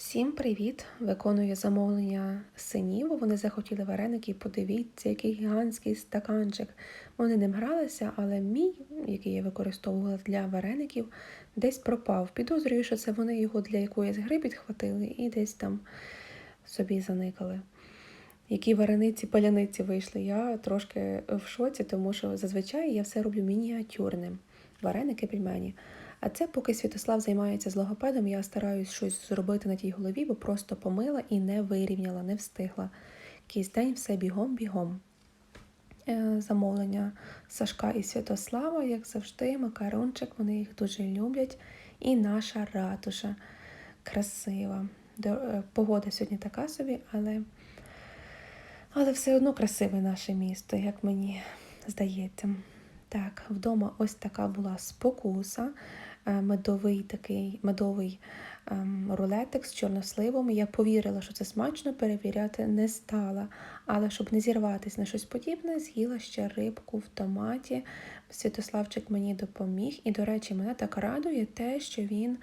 Всім привіт! Виконую замовлення синів. Вони захотіли вареники. Подивіться, який гігантський стаканчик. Вони ним гралися, але мій, який я використовувала для вареників, десь пропав. Підозрюю, що це вони його для якоїсь гри підхватили і десь там собі заникали. Які варениці паляниці вийшли. Я трошки в шоці, тому що зазвичай я все роблю мініатюрним. Вареники, пельмені. А це поки Святослав займається з логопедом, я стараюсь щось зробити на тій голові, бо просто помила і не вирівняла, не встигла. Якийсь день все бігом-бігом. Е, Замовлення Сашка і Святослава, як завжди, макарончик, вони їх дуже люблять. І наша ратуша красива. Е, Погода сьогодні така собі, але, але все одно красиве наше місто, як мені здається. Так, вдома ось така була спокуса, е, медовий такий медовий ем, рулетик з чорносливом. Я повірила, що це смачно, перевіряти не стала. Але щоб не зірватися на щось подібне, з'їла ще рибку в томаті. Святославчик мені допоміг. І, до речі, мене так радує те, що він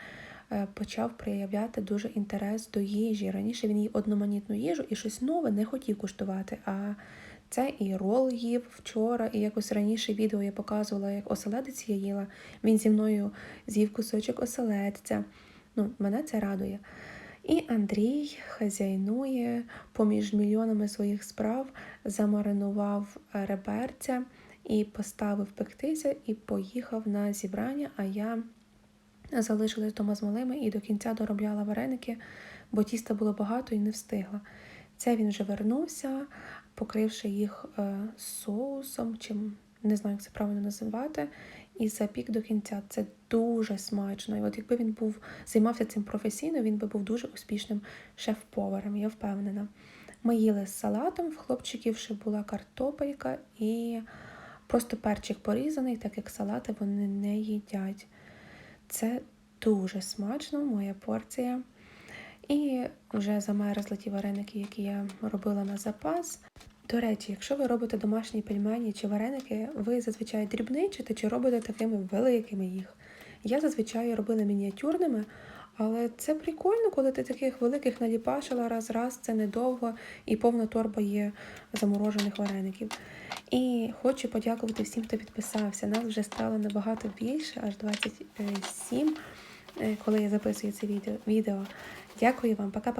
е, почав проявляти дуже інтерес до їжі. Раніше він їв одноманітну їжу і щось нове не хотів куштувати. А це і рол їв вчора, і якось раніше відео я показувала, як оселедець я їла. Він зі мною з'їв кусочок оселедця. Ну, мене це радує. І Андрій хазяйнує поміж мільйонами своїх справ, замаринував реберця і поставив пектися, і поїхав на зібрання. А я залишилась вдома з малими і до кінця доробляла вареники, бо тіста було багато і не встигла. Це він вже вернувся, покривши їх е, соусом, чим не знаю, як це правильно називати, і запік до кінця. Це дуже смачно. І от якби він був займався цим професійно, він би був дуже успішним шеф-поваром, я впевнена. Ми їли з салатом, в хлопчиків ще була картопелька і просто перчик порізаний, так як салати вони не їдять. Це дуже смачно, моя порція. І вже замерзли ті вареники, які я робила на запас. До речі, якщо ви робите домашні пельмені чи вареники, ви зазвичай дрібничите чи робите такими великими їх. Я зазвичай робила мініатюрними, але це прикольно, коли ти таких великих наліпашила раз-раз, це недовго і повна торба є заморожених вареників. І хочу подякувати всім, хто підписався. Нас вже стало набагато більше, аж 27, е, коли я записую це відео. відео. Дякую вам, пока-пока.